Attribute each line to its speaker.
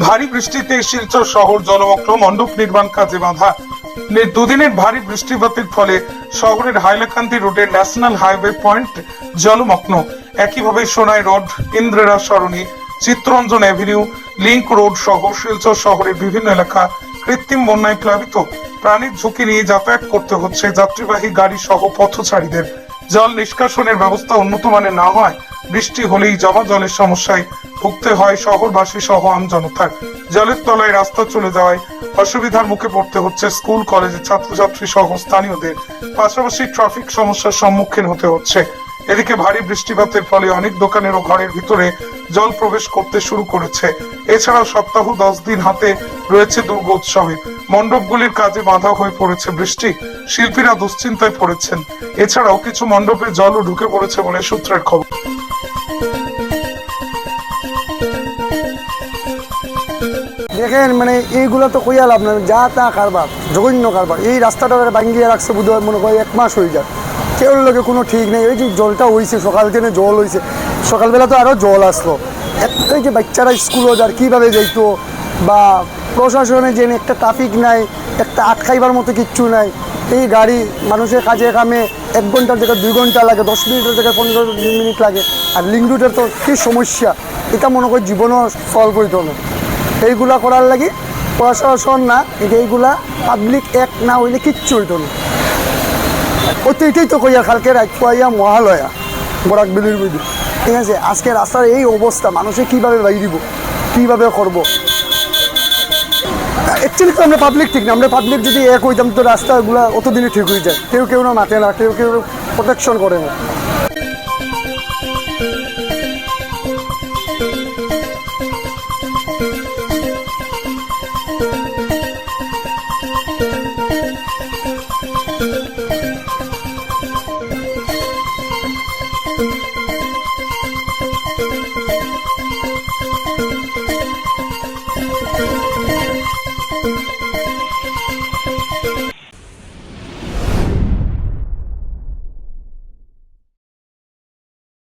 Speaker 1: ভারী বৃষ্টিতে শিলচর শহর জলমগ্ন, মণ্ডপ নির্মাণ কাজে বাধা। দুদিনের ভারী বৃষ্টিপাতের ফলে শহরের হাইলাকান্দি রোডের ন্যাশনাল হাইওয়ে পয়েন্ট জলমগ্ন। একইভাবে সোনাই রোড, ইন্দ্রেরা সরণি, চিত্তরঞ্জন অ্যাভিনিউ লিংক রোড সহ শিলচর শহরের বিভিন্ন এলাকা কৃত্রিম বন্যায় প্লাবিত। প্রাণীর ঝুঁকি নিয়ে যাতায়াত করতে হচ্ছে যাত্রীবাহী গাড়ি সহ পথচারীদের। জল নিষ্কাশনের ব্যবস্থা উন্নত মানের না হয়, বৃষ্টি হলেই জমা জলের সমস্যায় ভুগতে হয় শহরবাসী সহ আমজনতার জলের তলায় রাস্তা চলে যাওয়ায় অসুবিধার মুখে পড়তে হচ্ছে স্কুল কলেজের ছাত্রছাত্রী সহ স্থানীয়দের। পাশাপাশি ট্রাফিক সমস্যার সম্মুখীন হতে হচ্ছে। এদিকে ভারী বৃষ্টিপাতের ফলে অনেক দোকানের ও ঘরের ভিতরে জল প্রবেশ করতে শুরু করেছে। এছাড়াও সপ্তাহ দশ দিন হাতে রয়েছে দুর্গোৎসবে। মণ্ডপগুলির কাজে বাধা হয়ে পড়েছে বৃষ্টি, শিল্পীরা দুশ্চিন্তায় পড়েছেন। এছাড়াও কিছু মণ্ডপে জলও ঢুকে পড়েছে বলে সূত্রের খবর।
Speaker 2: দেখেন মানে এইগুলো তো কইয়া লাভ নাই। যা তা কারবার, জঘন্য কারবার। এই রাস্তাটা ভাঙ্গিয়ে রাখছে বোধ মনে হয় এক মাস হয়ে যায় কেউ লোকে কোনো ঠিক নেই। ওই যে জলটা হয়েছে সকাল থেকে জল হয়েছে সকালবেলা তো আরও জল আসলো। এই যে বাচ্চারা স্কুলও যার, কীভাবে যাইতো? বা প্রশাসনে যে একটা ট্রাফিক নাই, একটা আটকাইবার মতো কিচ্ছু নাই, এই গাড়ি মানুষের কাজে কামে এক ঘণ্টার জায়গায় দুই ঘণ্টা লাগে, দশ মিনিটের জায়গায় পনেরো মিনিট লাগে। আর লিঙ্ক রুটের তো কী সমস্যা? এটা মনে করি জীবনও সলভ হইতো না এইগুলা করার লাগি প্রশাসন না, কিন্তু এইগুলা পাবলিক এক না হইলে কিচ্ছু হইতো না। ওই তো এটাই তো কইয়া কালকে রাজপুয়া মহালয়া, বরাক বিলির বিধি ঠিক আছে, আজকে রাস্তার এই অবস্থা, মানুষে কীভাবে বাইরিব, কীভাবে করব? অ্যাকচুয়ালি তো আমরা পাবলিক ঠিক না, আমরা পাবলিক যদি এক হইতাম তো রাস্তাগুলো অতদিনে ঠিক হয়ে যায়। কেউ কেউ না মাঠে না, কেউ কেউ প্রোটেকশন করে না। Thank you.